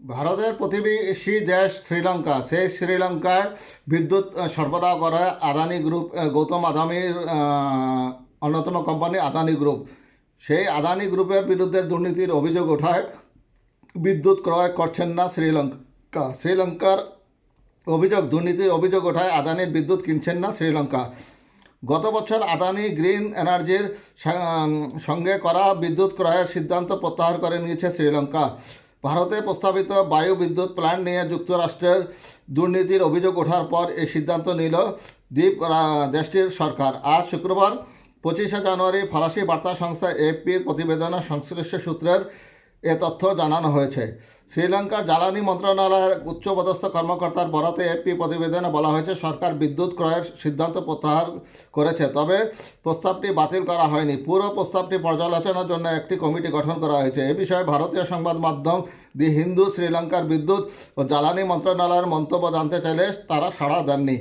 ভারতের প্রতিবেশী দেশ শ্রীলঙ্কা। সেই শ্রীলঙ্কায় বিদ্যুৎ সরবরাহ করে আদানি গ্রুপ গৌতম আদানির অন্যতম কোম্পানি আদানি গ্রুপ। সেই আদানি গ্রুপের বিরুদ্ধে দুর্নীতির অভিযোগ ওঠায় বিদ্যুৎ ক্রয় করছেন না শ্রীলঙ্কা। শ্রীলঙ্কার অভিযোগ, দুর্নীতির অভিযোগ ওঠায় আদানির বিদ্যুৎ কিনছেন না শ্রীলঙ্কা। গত বছর আদানি গ্রিন এনার্জির সঙ্গে করা বিদ্যুৎ ক্রয়ের সিদ্ধান্ত প্রত্যাহার করে নিয়েছে শ্রীলঙ্কা। ভারতে প্রস্তাবিত বায়ু বিদ্যুৎ প্ল্যান্ট নিয়ে যুক্তরাষ্ট্রের দুর্নীতির অভিযোগ ওঠার পর এই সিদ্ধান্ত নিল দ্বীপ দেশটির সরকার। আজ শুক্রবার পঁচিশে জানুয়ারি ফরাসি বার্তা সংস্থা এফপির প্রতিবেদনে সংশ্লিষ্ট সূত্রের এ তথ্য জানানো হয়েছে। শ্রীলঙ্কার জ্বালানি মন্ত্রণালয়ের উচ্চপদস্থ কর্মকর্তার বরাতে এপি প্রতিবেদনে বলা হয়েছে, সরকার বিদ্যুৎ ক্রয়ের সিদ্ধান্ত প্রত্যাহার করেছে, তবে প্রস্তাবটি বাতিল করা হয়নি। পুরো প্রস্তাবটি পর্যালোচনার জন্য একটি কমিটি গঠন করা হয়েছে। এ বিষয়ে ভারতীয় সংবাদ মাধ্যম দি হিন্দু শ্রীলঙ্কার বিদ্যুৎ ও জ্বালানি মন্ত্রণালয়ের মন্তব্য জানতে চাইলে তারা সাড়া দেননি।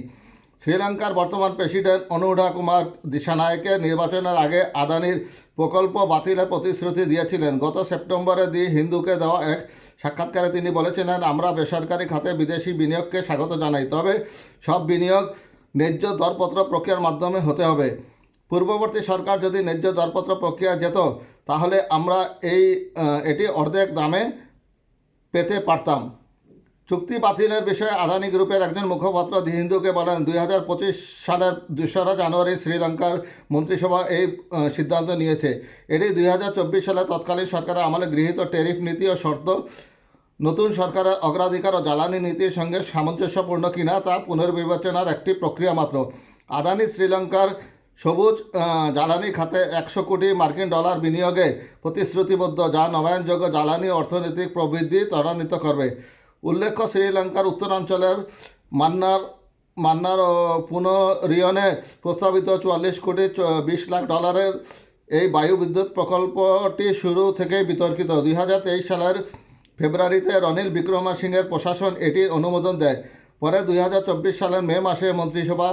শ্রীলঙ্কার বর্তমান প্রেসিডেন্ট অনুরা কুমার দিশানায়কে নির্বাচনের আগে আদানির প্রকল্প বাতিলের প্রতিশ্রুতি দিয়েছিলেন। গত সেপ্টেম্বরে দি হিন্দুকে দেওয়া এক সাক্ষাৎকারে তিনি বলেছিলেন, আমরা বেসরকারি খাতে বিদেশি বিনিয়োগকে স্বাগত জানাই, তবে সব বিনিয়োগ ন্যায্য দরপত্র প্রক্রিয়ার মাধ্যমে হতে হবে। পূর্ববর্তী সরকার যদি ন্যায্য দরপত্র প্রক্রিয়া যেত, তাহলে আমরা এই এটি অর্ধেক দামে পেতে পারতাম। চুক্তি বাতিলের বিষয়ে আদানি গ্রুপের একজন মুখপাত্র দি হিন্দুকে বলেন, দুই হাজার পঁচিশ সালের দোসরা জানুয়ারি শ্রীলঙ্কার মন্ত্রিসভা এই সিদ্ধান্ত নিয়েছে। এটি দুই হাজার চব্বিশ সালে তৎকালীন সরকারের আমলে গৃহীত ট্যারিফ নীতি ও শর্ত, নতুন সরকারের অগ্রাধিকার ও জ্বালানি নীতির সঙ্গে সামঞ্জস্যপূর্ণ কিনা তা পুনর্বিবেচনার একটি প্রক্রিয়া মাত্র। আদানি শ্রীলঙ্কার সবুজ জ্বালানি খাতে একশো কোটি মার্কিন ডলার বিনিয়োগে প্রতিশ্রুতিবদ্ধ, যা নবায়নযোগ্য জ্বালানি অর্থনৈতিক প্রবৃদ্ধি ত্বরান্বিত করবে। উল্লেখ্য শ্রীলঙ্কার উত্তরাঞ্চলের মান্নার মান্নার পুনরিয়নে প্রস্তাবিত চুয়াল্লিশ কোটি বিশ লাখ ডলারের এই বায়ু বিদ্যুৎ প্রকল্পটি শুরু থেকেই বিতর্কিত। দুই হাজার তেইশ সালের ফেব্রুয়ারিতে রনিল বিক্রমাসিংহের প্রশাসন এটির অনুমোদন দেয়। পরে দুই হাজার চব্বিশ সালের মে মাসে মন্ত্রিসভা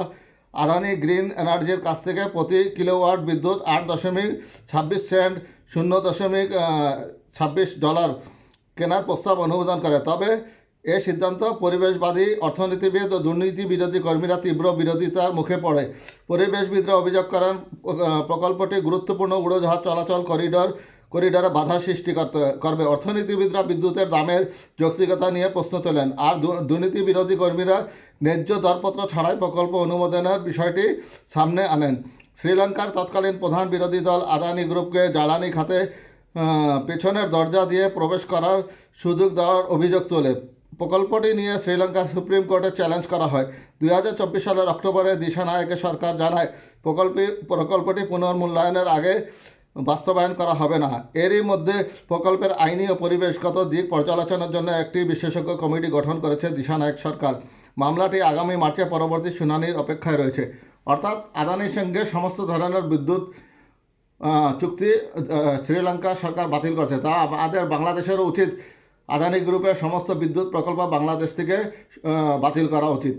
আদানি গ্রিন এনার্জির কাছ থেকে প্রতি কিলোওয়াট বিদ্যুৎ আট দশমিক ছাব্বিশ সেন্ট, শূন্য দশমিক ছাব্বিশ ডলার কেনার প্রস্তাব অনুমোদন করে। তবে এ সিদ্ধান্ত পরিবেশবাদী, অর্থনীতিবিদ ও দুর্নীতি বিরোধী কর্মীরা তীব্র বিরোধিতার মুখে পড়ে। পরিবেশবিদরা অভিযোগ করেন প্রকল্পটি গুরুত্বপূর্ণ উড়োজাহাজ চলাচল করিডর, করিডরে বাধা সৃষ্টি করতে করবে। অর্থনীতিবিদরা বিদ্যুতের দামের যৌক্তিকতা নিয়ে প্রশ্ন তোলেন। আর দুর্নীতি বিরোধী কর্মীরা ন্যায্য দরপত্র ছাড়াই প্রকল্প অনুমোদনের বিষয়টি সামনে আনেন। শ্রীলঙ্কার তৎকালীন প্রধান বিরোধী দল আদানি গ্রুপকে জ্বালানি খাতে পেছনের দরজা দিয়ে প্রবেশ করার সুযোগ দেওয়ার অভিযোগ তোলে। প্রকল্পটি নিয়ে শ্রীলঙ্কা সুপ্রিম কোর্টে চ্যালেঞ্জ করা হয়। দুই হাজার চব্বিশ সালের অক্টোবরে দিশানায়কের সরকার জানায়, প্রকল্পে, প্রকল্পটি পুনর্মূল্যায়নের আগে বাস্তবায়ন করা হবে না। এরই মধ্যে প্রকল্পের আইনি ও পরিবেশগত দিক পর্যালোচনার জন্য একটি বিশেষজ্ঞ কমিটি গঠন করেছে দিশানায়ক সরকার। মামলাটি আগামী মার্চে পরবর্তী শুনানির অপেক্ষায় রয়েছে। অর্থাৎ আদানির সঙ্গে সমস্ত ধরনের বিদ্যুৎ চুক্তি শ্রীলঙ্কা সরকার বাতিল করছে। তা আমাদের বাংলাদেশেরও উচিত আদানি গ্রুপের সমস্ত বিদ্যুৎ প্রকল্প বাংলাদেশ থেকে বাতিল করা উচিত।